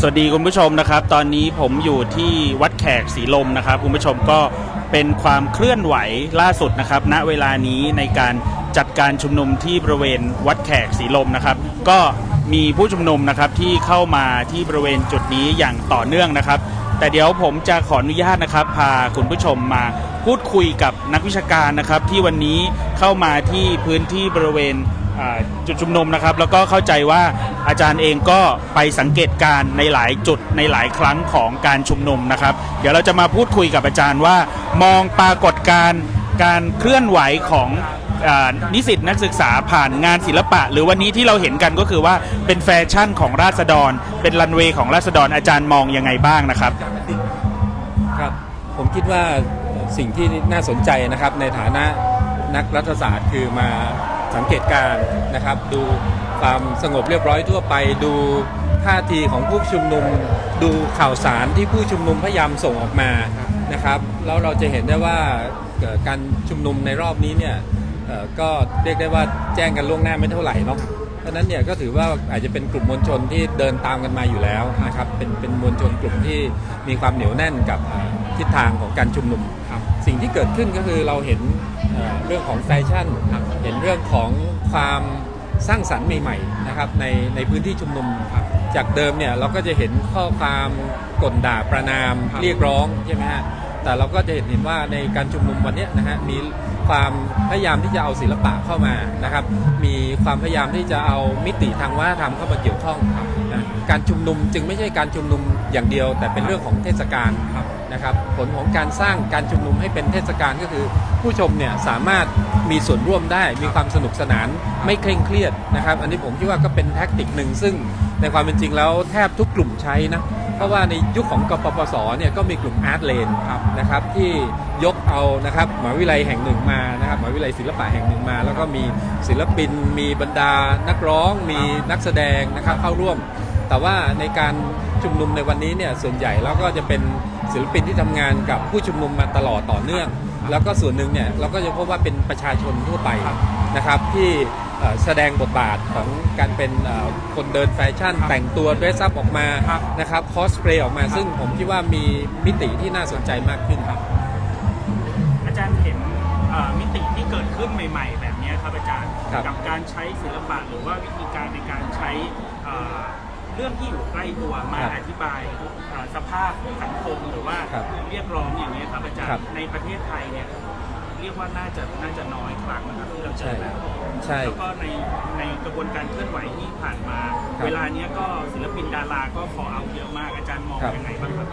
สวัสดีคุณผู้ชมนะครับ ตอนนี้ผมอยู่ที่วัดแขกศรีลมนะครับ คุณผู้ชมก็เป็นความเคลื่อนไหวล่าสุดนะครับ ณเวลานี้ในการจัดการชุมนุมที่บริเวณวัดแขกศรีลมนะครับ ก็มีผู้ชุมนุมนะครับที่เข้ามาที่บริเวณจุดนี้อย่างต่อเนื่องนะครับ แต่เดี๋ยวผมจะขออนุญาตนะครับ พาคุณผู้ชมมาพูดคุยกับนักวิชาการนะครับ ที่วันนี้เข้ามาที่พื้นที่บริเวณ จุดชุมนุมนะครับ แล้วก็เข้าใจว่าอาจารย์เองก็ไปสังเกตการในหลายจุดในหลายครั้งของการชุมนุมนะครับ เดี๋ยวเราจะมาพูดคุยกับอาจารย์ว่า มองปรากฏการณ์การเคลื่อนไหวของอนิสิตนักศึกษาผ่านงานศิลปะ หรือวันนี้ที่เราเห็นกันก็คือว่าเป็นแฟชั่นของราษฎร เป็นรันเวย์ของราษฎรอาจารย์มองยังไงบ้างนะครับครับ ผมคิดว่าสิ่งที่น่าสนใจนะครับในฐานะนักรัฐศาสตร์คือมา สังเกตการนะครับ ดูความสงบเรียบร้อยทั่วไป ดูท่าทีของผู้ชุมนุม ดูข่าวสารที่ผู้ชุมนุมพยายามส่งออกมานะครับแล้วเราจะเห็นได้ว่าการชุมนุมในรอบนี้เนี่ยก็เรียกได้ว่าแจ้งกันล่วงหน้าไม่เท่าไหร่เนาะเพราะนั้นเนี่ยก็ถือว่าอาจจะเป็นกลุ่มมวลชนที่เดินตามกันมาอยู่แล้วนะครับเป็นเป็นมวลชนกลุ่มที่มีความเหนียวแน่นกับ ทิศทางของการชุมนุมครับสิ่งที่เกิดขึ้นก็คือเราเห็นเอ่อเรื่องของแฟชั่นครับเห็นเรื่องของความสร้างสรรค์ใหม่ๆนะครับในในพื้นที่ชุมนุมครับจากเดิมเนี่ยเราก็จะเห็นข้อความกลด่าประนามเรียกร้องใช่ไหมฮะแต่เราก็จะเห็นเห็นว่าในการชุมนุมวันเนี้ยนะฮะมีความพยายามที่จะเอาศิลปะเข้ามานะครับ มีความพยายามที่จะเอามิติทางวัฒนธรรมเข้ามาเกี่ยวข้องครับนะการชุมนุมจึงไม่ใช่การชุมนุมอย่างเดียว แต่เป็นเรื่องของเทศกาล นะครับผลของการสร้างการชุมนุมให้เป็นเทศกาลก็คือ ผู้ชมเนี่ยสามารถมีส่วนร่วมได้มีความสนุกสนานไม่เคร่งเครียดนะครับ อันนี้ผมคิดว่าก็เป็นแท็กติกหนึ่งซึ่งในความเป็นจริงแล้วแทบทุกกลุ่มใช้นะเพราะว่าในยุคของกปปสเนี่ยก็มีกลุ่มอาร์ตเลนนะครับที่ยกเอานะครับมหาวิทยาลัยแห่งหนึ่งมานะครับมหาวิทยาลัยศิลปะแห่งหนึ่งมา แล้วก็มีศิลปิน มีบรรดานักร้อง มีนักแสดงนะครับเข้าร่วม แต่ว่าในการชุมนุมในวันนี้เนี่ยส่วนใหญ่แล้วก็จะเป็น ศิลปินที่ทำงานกับผู้ชุมนุมมาตลอดต่อเนื่อง แล้วก็ส่วนหนึ่งเนี่ยเราก็จะพบว่าเป็นประชาชนทั่วไปนะครับที่เอ่อแสดงบทบาทของการเป็นเอ่อคนเดินแฟชั่น แต่งตัวเดรสอัพออกมานะครับคอสเพลย์ออกมา ซึ่งผมคิดว่ามีมิติที่น่าสนใจมากขึ้นครับอาจารย์เห็นเอ่อมิติที่เกิดขึ้นใหม่ ๆ แบบนี้ครับอาจารย์ครับกับการใช้ศิลปะหรือว่าวิธีการในการใช้ เอ่อเรื่องที่อยู่ใกล้ตัวมาอธิบายเอ่อสภาพสังคมหรือว่าครับเรียกร้องอย่างนี้ยครับอาจารครัย์บในประเทศไทยเนี่ยเรียกว่าน่าจะน่าจะน้อยครั้งนะครับที่เราเจใช่อแบบ ใช่ แล้วก็ในในกระบวนการเคลื่อนไหวที่ผ่านมา ครับเวลาเนี้ยก็ศิลปินดาราก็ขอเอาเยอะมากอาจารย์มองครับ ยังไงบ้างครับ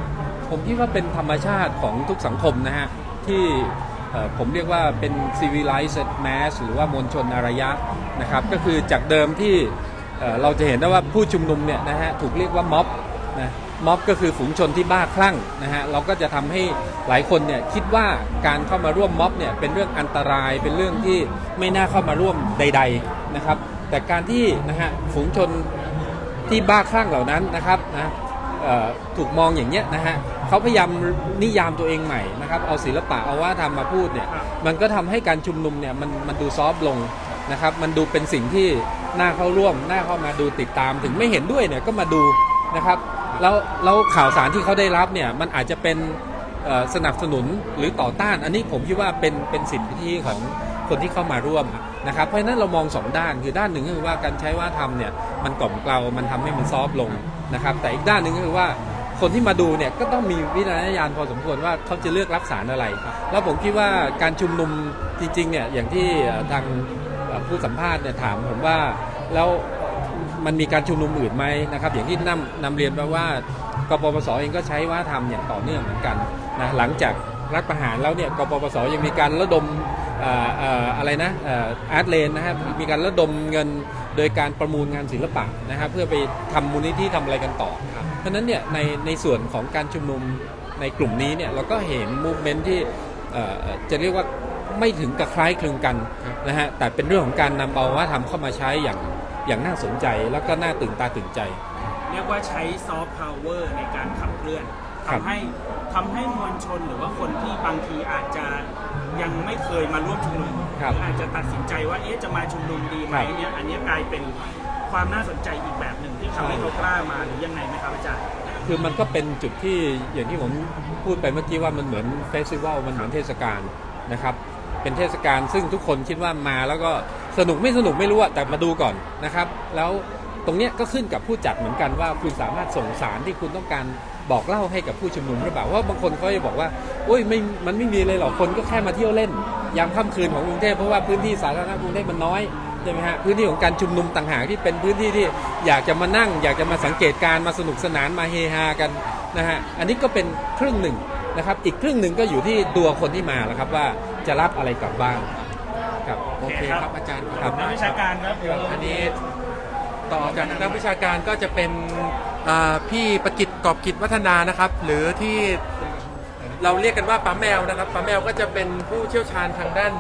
ผมคิดว่าเป็นธรรมชาติของทุกสังคมนะฮะ ที่เอ่อผมเรียกว่าเป็น civilized mass หรือว่ามวลชนอารยะนะครับ ก็คือจากเดิมที่ เราจะเห็นได้ว่าผู้ชุมนุมเนี่ยนะฮะถูกเรียกว่าม็อบนะม็อบก็คือฝูงชนที่บ้าคลั่งนะฮะเราก็จะทำให้หลายคนเนี่ยคิดว่าการเข้ามาร่วมม็อบเนี่ยเป็นเรื่องอันตรายเป็นเรื่องที่ไม่น่าเข้ามาร่วมใด ๆนะครับ แต่การที่นะฮะฝูงชนที่บ้าคลั่งเหล่านั้นนะครับนะถูกมองอย่างเงี้ยนะฮะเขาพยายามนิยามตัวเองใหม่นะครับเอาศิลปะเอาว่าทำมาพูดเนี่ยมันก็ทำให้การชุมนุมเนี่ยมันมันดูซอฟต์ลง นะครับ มันดูเป็นสิ่งที่น่าเข้าร่วมน่าเข้ามาดูติดตามถึงไม่เห็นด้วยเนี่ยก็มาดูนะครับแล้วแล้วข่าวสารที่เขาได้รับเนี่ยมันอาจจะเป็นสนับสนุนหรือต่อต้าน อันนี้ผมคิดว่าเป็นเป็นสิทธิของคนที่เข้ามาร่วมนะครับเพราะฉะนั้นเรามองสองด้านคือด้านหนึ่งก็คือว่าการใช้ว่าทำเนี่ยมันกล่อมเกลา มันทำให้มันซอฟลงนะครับ แต่อีกด้านหนึ่งก็คือว่าคนที่มาดูเนี่ยก็ต้องมีวิจารณญาณพอสมควรว่าเขาจะเลือกรับสารอะไร แล้วผมคิดว่าการชุมนุมจริงๆเนี่ยอย่างที่ทาง ผู้สัมภาษณ์เนี่ยถามผมว่าแล้วมันมีการชุมนุมอื่นไหมนะครับ อย่างที่นำนำเรียนไปว่ากปปสเองก็ใช้ว่าทำอย่างต่อเนื่องเหมือนกันนะหลังจากรัฐประหารแล้วเนี่ยกปปสยังมีการระดมอะไรนะอาร์ตเลนนะครับมีการระดมเงินโดยการประมูลงานศิลปะนะครับเพื่อไปทำมูลนิธิทำอะไรกันต่อครับเพราะนั้นเนี่ยในในส่วนของการชุมนุมในกลุ่มนี้เนี่ยเราก็เห็นมูฟเมนที่เอ่จะเรียกว่า ไม่ถึงกับคล้ายคลึงกันนะฮะแต่เป็นเรื่องของการนำเอาว่าทำเข้ามาใช้อย่างอย่างน่าสนใจแล้วก็น่าตื่นตาตื่นใจ เรียกว่าใช้ซอฟต์พาวเวอร์ในการขับเคลื่อนครับทำให้ทำให้มวลชนหรือว่าคนที่บางทีอาจจะยังไม่เคยมาร่วมชุมนุมหครับรืออาจจะตัดสินใจว่าเอ๊ะจะมาชุมนุมดีไหมครับเนี่ยอันเนี้ยกลายเป็นคความน่าสนใจอีกแบบหนึ่งที่ทำให้เขากล้ามาหรือยังไงไหมครับอาจารย์คือมันก็เป็นจุดที่อย่างที่ผมพูดไปเมื่อกี้ว่ามันเหมือนเฟสติวัลมันเหมือนเทศกาลนะครับ เป็นเทศกาลซึ่งทุกคนคิดว่ามาแล้วก็สนุกไม่สนุกไม่รู้อะแต่มาดูก่อนนะครับ แล้วตรงเนี้ยก็ขึ้นกับผู้จัดเหมือนกันว่าคุณสามารถส่งสารที่คุณต้องการบอกเล่าให้กับผู้ชุมนุมหรือเปล่าว่าบางคนเขาจะบอกว่าโอ้ยไม่มันไม่มีเลยหรอกคนก็แค่มาเที่ยวเล่นยามค่ำคืนของกรุงเทพเพราะว่าพื้นที่สาธารณะกรุงเทพมันน้อยใช่ไหมฮะพื้นที่ของการชุมนุมต่างหากที่เป็นพื้นที่ที่อยากจะมานั่ง อยากจะมาสังเกตการ์มาสนุกสนานมาเฮฮากันนะฮะอันนี้ก็เป็นครึ่งหนึ่ง นะครับอีกครึ่งหนึ่งก็อยู่ที่ตัวคนที่มาแล้วครับว่าจะรับอะไรกลับบ้างครับโอเคครับอาจารย์ครับนักวิชาการครับอันนี้ต่อจากนักวิชาการก็จะเป็นอ่าพี่ประกิตกอบกิจวัฒนานะครับ หรือที่เราเรียกกันว่าป้าแมวนะครับป้าแมวก็จะเป็นผู้เชี่ยวชาญทางด้าน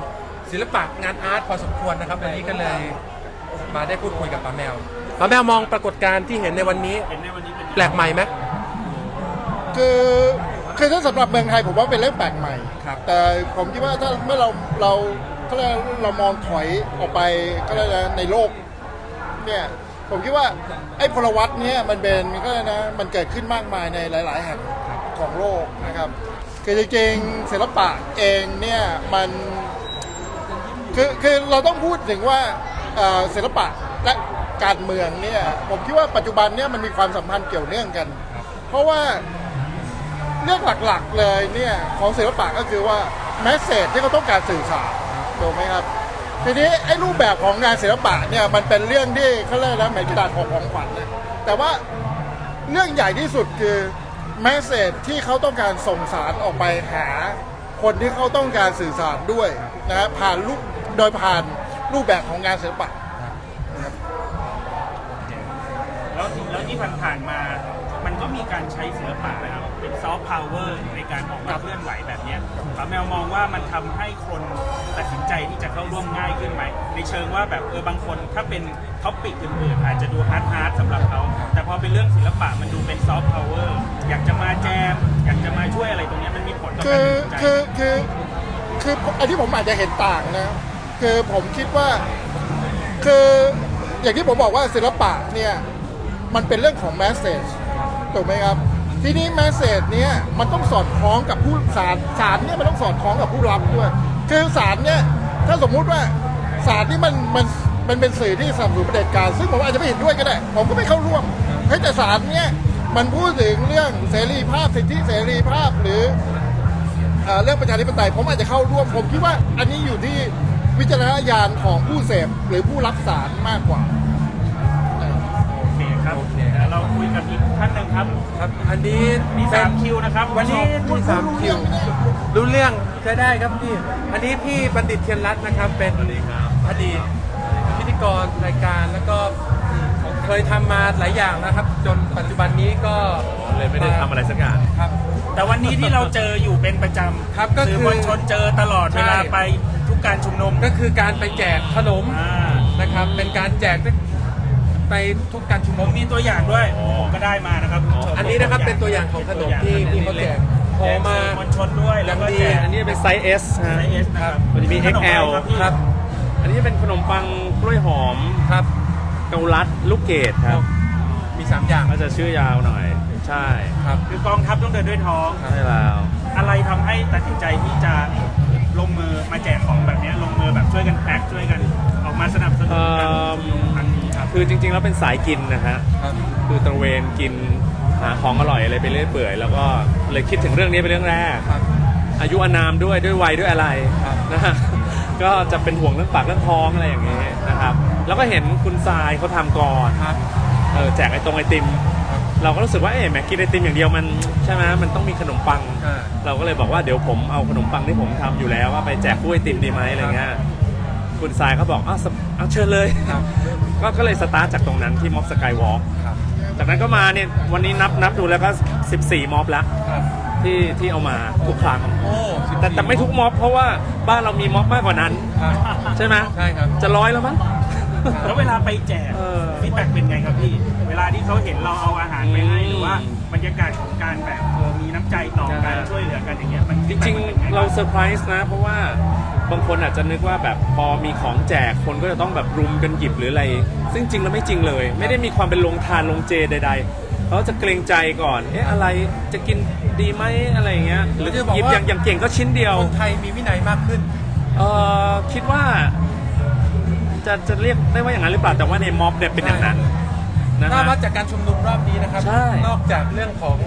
ศิลปะงานอาร์ตพอสมควรนะครับวันนี้ก็เลยมาได้พูดคุยกับป้าแมวป้าแมวมองปรากฏการณ์ที่เห็นในวันนี้เห็นในวันนี้เป็นแปลกใหม่ไหมคือ คือถ้าสำหรับเมืองไทยผมว่าเป็นเรื่องแปลกใหม่ ครับ แต่ผมคิดว่าถ้าเมื่อเราเราเขาเรียกเรามองถอยออกไปก็เลยกนะในโลกเนี่ยผมคิดว่าไอ้พลวัตเนี่ยมันเป็นก็เลยกนะมันเกิดขึ้นมากมายในหลาย ๆ แห่งของโลกนะครับคือจริงๆศิลปะเองเนี่ยมันคือคือเราต้องพูดถึงว่าเอ่อศิลปะและการเมืองเนี่ยผมคิดว่าปัจจุบันเนี่ยมันมีความสัมพันธ์เกี่ยวเนื่องกัน เพราะว่า เรื่องหลักๆเลยเนี่ยของศิลปะก็คือว่าแมสเซจที่เขาต้องการสื่อสารถูกไหมครับทีนี้ไอ้รูปแบบของงานศิลปะเนี่ยมันเป็นเรื่องที่เขาเรียกนะเหมือนกระดาษของของขวัญนะแต่ว่าเรื่องใหญ่ที่สุดคือแมสเซจที่เขาต้องการส่งสารออกไปหา คนที่เขาต้องการสื่อสารด้วยนะฮะผ่านรูปโดยผ่านรูปแบบของงานศิลปะแล้วแล้วที่ผ่านๆมา มันก็มีการใช้ศิลปะนะครับ เป็นซอฟต์พาวเวอร์ในการออกมาเคลื่อนไหวแบบเนี้ยป้าแมวมองว่ามันทำให้คนตัดสินใจที่จะเข้าร่วมง่ายขึ้นไหม ในเชิงว่าแบบเออบางคนถ้าเป็นท็อปปิกอื่นๆอาจจะดูฮาร์ดฮาร์ดสำหรับเขา แต่พอเป็นเรื่องศิลปะมันดูเป็นซอฟต์พาวเวอร์อยากจะมาแจม อยากจะมาช่วยอะไรตรงเนี้ยมันมีผลต่อคืการอตัดสินใจคือคือคืออันที่ผมอาจจะเห็นต่างนะคือผมคิดว่าคืออย่างที่ผมบอกว่าศิลปะเนี่ย มันเป็นเรื่องของแมสเซจถูกไหมครับ ทีนี้แมสเซจเนี่ยมันต้องสอดคล้องกับผู้สารสารเนี่ยมันต้องสอดคล้องกับผู้รับด้วย คือสารเนี่ยถ้าสมมุติว่าสารนี่มันมันมันเป็นสื่อที่สนับสนุนเด็จการ ซึ่งผมอาจจะไม่เห็นด้วยก็ได้ ผมก็ไม่เข้าร่วมเฮ้ยแต่สารเนี่ยมันพูดถึงเรื่องเสรีภาพสิทธิเสรีภาพหรือเอเรื่องประชาธิปไตยผมอาจจะเข้าร่วม ผมคิดว่าอันนี้อยู่ที่วิจารณญาณของผู้เสพหรือผู้รับสารมากกว่า เดี๋ยวเราคุยกับอีกท่านหนึ่งครับ ครับ อันนี้มีสามคิวนะครับวันนี้คุณผู้ชมีสามคิว รู้เรื่องใช้ได้ครับพี่ อันนี้พี่บัณฑิตเทียนรัตน์นะครับ เป็นอดีตพิธีกรรายการแล้วก็เคยทำมาหลายอย่างนะครับ จนปัจจุบันนี้ก็เลยไม่ได้ทำอะไรสักอย่างครับ แต่วันนี้ที่เราเจออยู่เป็นประจำครับก็คือสื่อมวลชนเจอตลอดใช่เวลาไปทุกการชุมนุมก็คือการไปแจกขนมอ่านะครับ เป็นการแจก ไปทุกการชุมผนุมมมีตัวอย่างด้วยผมก็ได้มานะครับคุณผู้ชมอันนี้นะครับเป็นตัวอย่างของขนมที่ที่เขาแจกแจพอกมาสื่อมวลชนด้วยแล้วก็อย่างดีแจก อันนี้เป็นไซส์ S ฮะ ไซส์ S นะครับมันจะมี ขนอะไร XL ครับพี่ ครับ อันนี้เป็นขนมปังกล้วยหอมครับเกาลัดลูกเกดครับมีสามอย่าง ก็จะชื่อยาวหน่อย ใช่ ครับ คือกองทัพต้องเดินด้วยท้อง ใช่แล้ว อะไรทำให้ตัดสินใจที่จะ จริงๆแล้วเป็นสายกินนะฮะครับ คือตระเวนกินหาของอร่อยอะไรไปเรื่อยเปื่อยแล้วก็เลยคิดถึงเรื่องนี้เป็นเรื่องแรก ครับ อายุอานามด้วยด้วยวัยด้วยอะไรครับ นะฮะก็จะเป็นห่วงเรื่องปากเรื่องท้องอะไรอย่างนี้นะครับ แล้วก็เห็นคุณทรายเขาทำก่อนครับ เออแจกไอตรงไอติมเราก็รู้สึกว่าเอ๊ะแหมกินไอติมอย่างเดียวมันใช่ไหมมันต้องมีขนมปัง อ่า เราก็เลยบอกว่าเดี๋ยวผมเอาขนมปังที่ผมทำอยู่แล้วว่าไปแจกผู้ไอติมดีไหมอะไรเงี้ย คุณทรายเขาบอกอ้าวสเอาเชิญเลยครับก็ก็เลยสตาร์ทจากตรงนั้นที่ม็อบสกายวอล์กครับจากนั้นก็มาเนี่ยวันนี้นับนับดูแล้วก็ 14 ม็อบแล้วครับ ที่ที่เอามาทุกครั้งโอ้14แต่แต่ไม่ทุกม็อบเพราะว่าบ้านเรามีม็อบมากกว่านั้น ครับใช่ไหมใช่ครับ จะร้อยแล้วมั้ง แล้วเวลาไปแจกเออฟีดแบ็กเป็นไงครับพี่ เวลาที่เขาเห็นเราเอาอาหารไปให้อืม หรือว่าบรรยากาศของการแบบเออมีน้ำใจต่อกันใช่ช่วยเหลือกันอย่างเงี้ยมันจริง ๆ เราเซอร์ไพรส์นะ เพราะว่า บางคนอาจจะนึกว่าแบบพอมีของแจกคนก็จะต้องแบบรุมกันหยิบหรืออะไร ซึ่งจริงแล้วไม่จริงเลย ไม่ได้มีความเป็นลงทานลงเจใด ๆเขาจะเกรงใจก่อน เอ๊ะอะไรจะกินดีไหมอะไรอย่างเงี้ยหรือจะบอกหยิบว่าอย่างอย่างเก่งก็ชิ้นเดียว คนไทยมีวินัยมากขึ้น เออคิดว่า จะจะเรียกได้ว่าอย่างนั้นหรือเปล่าแต่ว่าในม็อบเนี่ยเป็นอย่างนั้นนะถ้าฮะ วัดจากการชุมนุมรอบนี้นะครับ ใช่ นอกจากเรื่องของ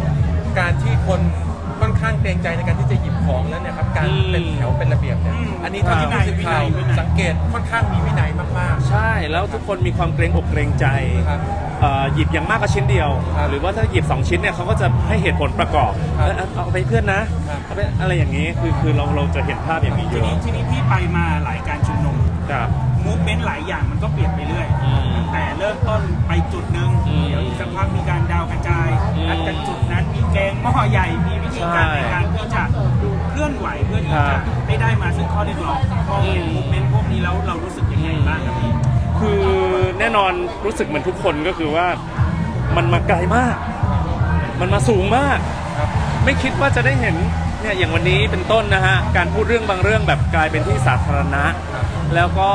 การที่คนค่อน ข้างเกรงใจในการที่จะหยิบของแล้วเนี่ยครับการเป็นแถวเป็นระเบียบเนี่ยอันนี้เท่าที่ผู้สื่อข่าวสังเกตค่อนข้างมีวินัยมาก ใช่แล้วทุกคนมีความเกรงอกเกรงใจครับเอ่อหยิบอย่างมากก็ชิ้นเดียว ครับหรือว่าถ้าหยิบ 2 ชิ้นเนี่ยเขาก็จะให้เหตุผลประกอบครับเอ้ยเอาเอาไปเพื่อนนะครับ เอาไปอะไรอย่างนี้คือคือเราเราจะเห็นภาพอย่างนี้เยทีอะนี้ทีนี้พี่ไปมาหลายการชุมนุมครับ มูฟเมนต์หลายอย่างมันก็เปลี่ยนไปเรื่อยอืมตั้งแต่เริ่มต้นไปจุดหนึ่งอืมเดี๋ยวอีกสักพักมีการดาวกระจายอืม นัดกันจุดนั้นมีแกงหม้อใหญ่มี วิธีการในการที่จะเคลื่อนไหวเพื่อที่จะได้ได้มาซึ่งข้อเรียกร้องพอเห็นอืมมูฟเมนต์พวกนี้แล้วเรารู้สึกยังไงบ้างครับพี่คือแน่นอนรู้สึกเหมือนทุกคนก็คือว่ามันมาไกลมาก มันมาสูงมากไม่คิดว่าจะได้เห็นเนี่ยอย่างวันนี้เป็นต้นนะฮะการพูดเรื่องบางเรื่องแบบกลายเป็นที่สาธารณะ แล้วก็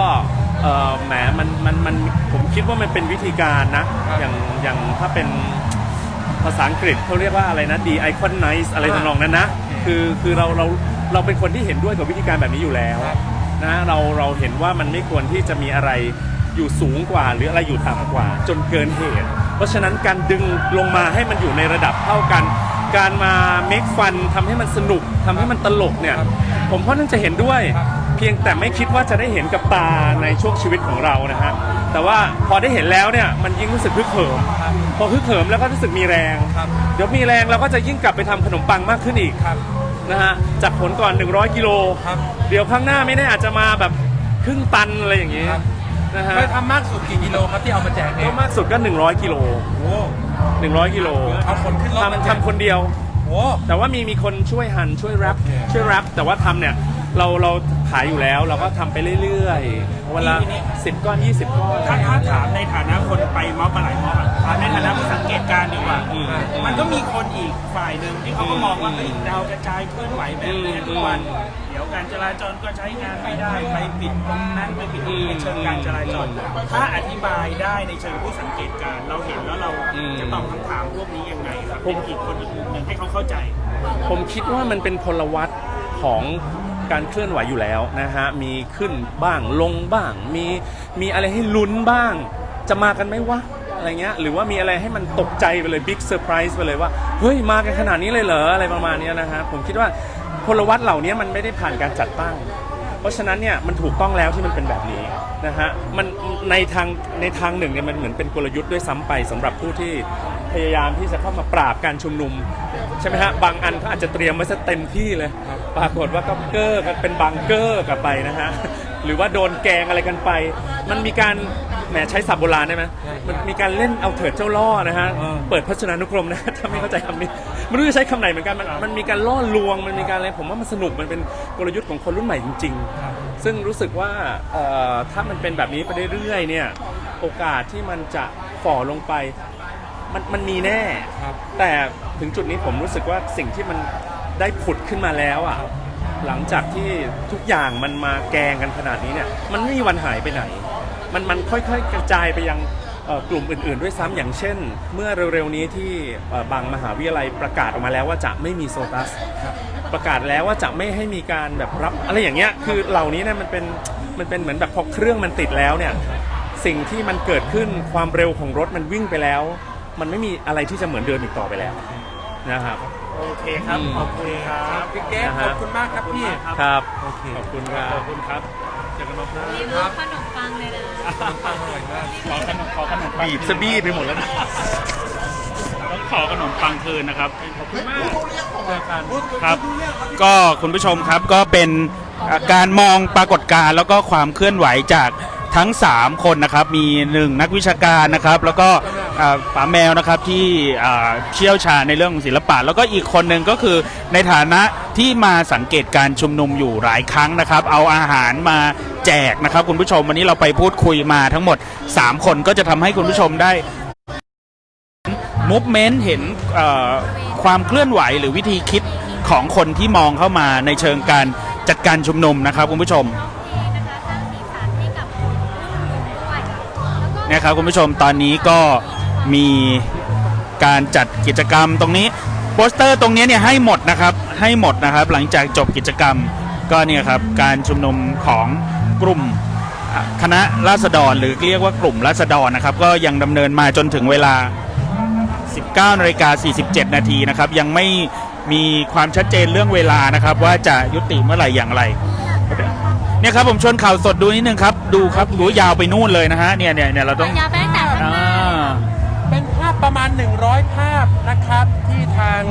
แหมมันมันมันผมคิดว่ามันเป็นวิธีการนะรอย่างอย่างถ้าเป็น ภาษาอังกฤษเขาเรียกว่าอะไรนะ de iconize อะไรอ่าทำนองนั้นนะ คือคือเราเราเราเป็นคนที่เห็นด้วยกับวิธีการแบบนี้อยู่แล้วครับนะเราเราเห็นว่ามันไม่ควรที่จะมีอะไรอยู่สูงกว่า หรืออะไรอยู่ต่ำกว่า จนเกินเหตุ เพราะฉะนั้นการดึงลงมาให้มันอยู่ในระดับเท่ากัน การมา make fun ทำให้มันสนุกทำให้มันตลกเนี่ยครับผมค่อนข้างจะเห็นด้วยครับเพียงแต่ไม่คิดว่าจะได้เห็นกับตาในช่วงชีวิตของเรานะฮะแต่ว่าพอได้เห็นแล้วเนี่ยมันยิ่งรู้สึกฮึกเหิมครับ พอฮึกเหิมแล้วก็รู้สึกมีแรง ครับ เดี๋ยวมีแรงเราก็จะยิ่งกลับไปทำขนมปังมากขึ้นอีกครับ นะฮะจากผลก่อน 100 กิโล ครับ เดี๋ยวข้างหน้าไม่แน่อาจจะมาแบบครึ่งตันอะไรอย่างนี้ครับ นะฮะเคยทำมากสุดกี่กิโลครับที่เอามาแจกเอก็งมากสุดก็ 100 กิโล โอ้100 กิโลเอาคนขึ้นรถมาแจก ทำทำคนเดียว โอ้แต่ว่ามีมีคนช่วยหั่นช่วยแรปโอเค ช่วยแรปแต่ว่าทำเนี่ย เราเราขายอยู่แล้วเราก็ทำไปเรื่อยๆวันละทีนี้10ก้อน20ก้อนถ้าถ้าถามในฐานะคนไปม็อบมาหลายม็อบอะถามในฐานะผู้สังเกตการณ์ดีกว่า อืม มันก็มีคนอีกฝ่ายหนึ่งที่เขาก็มองว่าเฮ้ยดาวกระจายเคลื่อนไหวแบบนี้ทุกวัน เดี๋ยวการจราจรก็ใช้งานไม่ได้ ไปปิดตรงนั้นไปปิดในเชิงการจราจร ถ้าอธิบายได้ในเชิงผู้สังเกตการณ์เราเห็นแล้วเราอืม จะตอบคำถามพวกนี้ยังไงครับเป็นอีกคนอีกมุมหนึ่งให้เขาเข้าใจ ผมคิดว่ามันเป็นพลวัตของ การเคลื่อนไหวอยู่แล้วนะฮะ มีขึ้นบ้างลงบ้าง มีมีอะไรให้ลุ้นบ้าง จะมากันไหมวะอะไรเงี้ย หรือว่ามีอะไรให้มันตกใจไปเลยบิ๊กเซอร์ไพรส์ไปเลยว่า เฮ้ย มากันขนาดนี้เลยเหรอ อะไรประมาณนี้นะฮะ ผมคิดว่าพลวัตเหล่านี้มันไม่ได้ผ่านการจัดตั้ง เพราะฉะนั้นเนี่ยมันถูกต้องแล้วที่มันเป็นแบบนี้นะฮะ มันในทางในทางหนึ่งเนี่ยมันเหมือนเป็นกลยุทธ์ด้วยซ้ำไปสำหรับผู้ที่ พยายามที่จะเข้ามาปราบการชุมนุม ใช่ไหมฮะ บางอันเขาอาจจะเตรียมไว้ซะเต็มที่เลย ปรากฏว่าก็เกอร์กันเป็นบังเกอร์กลับไปนะฮะ หรือว่าโดนแกงอะไรกันไป มันมีการแหมใช้ศัพท์โบราณได้ไหมมันมีการเล่นเอาเถิดเจ้าล่อนะฮะ เปิดพจนานุกรมนะ ถ้าไม่เข้าใจคำนี้ไม่รู้จะใช้คำไหนเหมือนกัน มันมันมีการล่อลวง มันมีการอะไร ผมว่ามันสนุก มันเป็นกลยุทธ์ของคนรุ่นใหม่จริง ๆ ซึ่งรู้สึกว่าเอ่อถ้ามันเป็นแบบนี้ไปเรื่อยๆเนี่ย โอกาสที่มันจะฝ่อลงไป มันมันมีแน่ ครับแต่ถึงจุดนี้ผมรู้สึกว่าสิ่งที่มันได้ผุดขึ้นมาแล้วอะหลังจากที่ทุกอย่างมันมาแกงกันขนาดนี้เนี่ยมันไม่มีวันหายไปไหน มันมันค่อยๆกระจายไปยังเอ่อกลุ่มอื่น ๆ ด้วยซ้ำอย่างเช่น เมื่อเร็วๆนี้ที่เอ่อบางมหาวิทยาลัยประกาศออกมาแล้วว่าจะไม่มีโซตัสประกาศแล้วว่าจะไม่ให้มีการแบบรับอะไรอย่างเงี้ยคือเหล่านี้เนี่ยมันเป็นมันเป็นเหมือนแบบพอเครื่องมันติดแล้วเนี่ยสิ่งที่มันเกิดขึ้นความเร็วของรถมันวิ่งไปแล้ว มันไม่มีอะไรที่จะเหมือนเดิมอีกต่อไปแล้วนะครับ โอเคครับขอบคุณครับพี่เก๊กนะขฮะ อบคุณมากครับพี่ครับโอเคขอบคุณครับ ขอบคุณครับเจอกันรอบหน้านี่คือขนมปังเลยนะปังอร่อยมาก ขอขนมขอขนมปังบีบสบี้ไปหมดแล้วนะ ต้องขอขนมปังคืนนะครับ ขอบคุณมากเจอกันครับก็คุณผู้ชมครับก็เป็นอ่าการมองปรากฏการณ์แล้วก็ความเคลื่อนไหวจากทั้ง 3 คนนะครับ มีหนึ่งนักวิชาการนะครับ แล้วก็ อ่าป๋าแมวนะครับที่อ่าเชี่ยวชาญในเรื่องศิลปะ แล้วก็อีกคนหนึ่งก็คือในฐานะที่มาสังเกตการชุมนุมอยู่หลายครั้งนะครับ เอาอาหารมาแจกนะครับคุณผู้ชมวันนี้เราไปพูดคุยมาทั้งหมด 3 คนก็จะทำให้คุณผู้ชมได้มูฟเมนต์เห็นเอ่อความเคลื่อนไหวหรือวิธีคิดของคนที่มองเข้ามาในเชิงการจัดการชุมนุมนะครับคุณผู้ชม นะคะสร้างสีสันให้กับผู้ชุมนุมด้วยแล้วก็เนี่ยครับคุณผู้ชมตอนนี้ก็ มีการจัดกิจกรรมตรงนี้โปสเตอร์ตรงนี้เนี่ยให้หมดนะครับให้หมดนะครับ หลังจากจบกิจกรรมก็เนี่ยครับการชุมนุมของกลุ่มคณะราษฎรหรือเรียกว่ากลุ่มราษฎรนะครับ ก็ยังดำเนินมาจนถึงเวลา 19นาฬิกา47 นาทีนะครับ ยังไม่มีความชัดเจนเรื่องเวลานะครับ ว่าจะยุติเมื่อไหร่อย่างไรเนี่ยครับผมชวนข่าวสดดูนิดนึงครับ ดูครับดูยาวไปนู่นเลยนะฮะเนี่ยเนี่ยเนี่ยเราต้อง ป็นภาพประมาณ 100 ภาพนะครับที่ทาง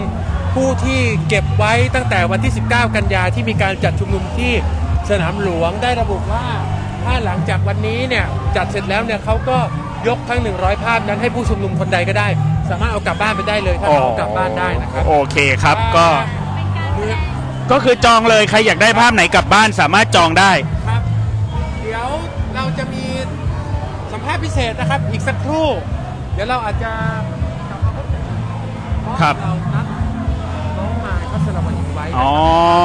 ผู้ที่เก็บไว้ตั้งแต่วันที่ 19 กันยาที่มีการจัดชุมนุมที่สนามหลวงได้ระบุว่าถ้าหลังจากวันนี้เนี่ยจัดเสร็จแล้วเนี่ยเขาก็ยกทั้ง 100 ภาพนั้นให้ผู้ชุมนุมคนใดก็ได้ สามารถเอากลับบ้านไปได้เลยถ้าเขาเอากลับบ้านได้นะครับโอเคครับก็เป็นการแสดงก็คือจองเลยใครอยากได้ภาพไหนกลับบ้านสามารถจองได้ครับ เดี๋ยวเราจะมีสัมภาษณ์พิเศษนะครับ อีกสักครู่เดี๋ยวเราอาจจะกลับมาพบกันเพราะครับ เรานัดน้องมายพัสรวดีไว้นะอ๋อ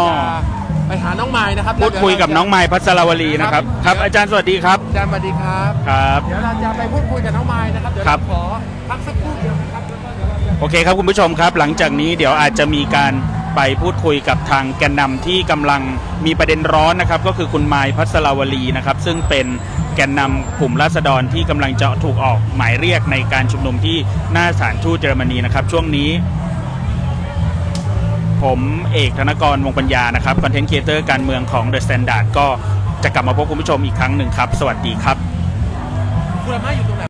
ครับจะไปหาน้องมายนะครับพูดคุยกับน้องไม้พัสรวลีนะครับ ครับ อาจารย์สวัสดีครับ อาจารย์สวัสดีครับ ครับ เดี๋ยวเราจะไปพูดคุยกับน้องมายนะครับ เดี๋ยวครัเราบ ขอพักสักครู่เดียวนะครับแล้วก็เดี๋ยวเราจะ โอเคครับคุณผู้ชมครับ หลังจากนี้เดี๋ยวอาจจะมีการไปพูดคุยกับทางแกนนำที่กำลังมีประเด็นร้อนนะครับ ก็คือคุณไม้พัสรวลีนะครับ ซึ่งเป็น แกนนำกลุ่มราษฎรที่กำลังจะถูกออกหมายเรียกในการชุมนุมที่หน้าสถานทูตเยอรมนีนะครับ ช่วงนี้ ผมเอกธนกรวงปัญญานะครับคอนเทนต์ครีเอเตอร์การเมืองของ The Standard ก็จะกลับมาพบคุณผู้ชมอีกครั้งหนึ่งครับ สวัสดีครับคุณอาม่าอยู่ตรงไหน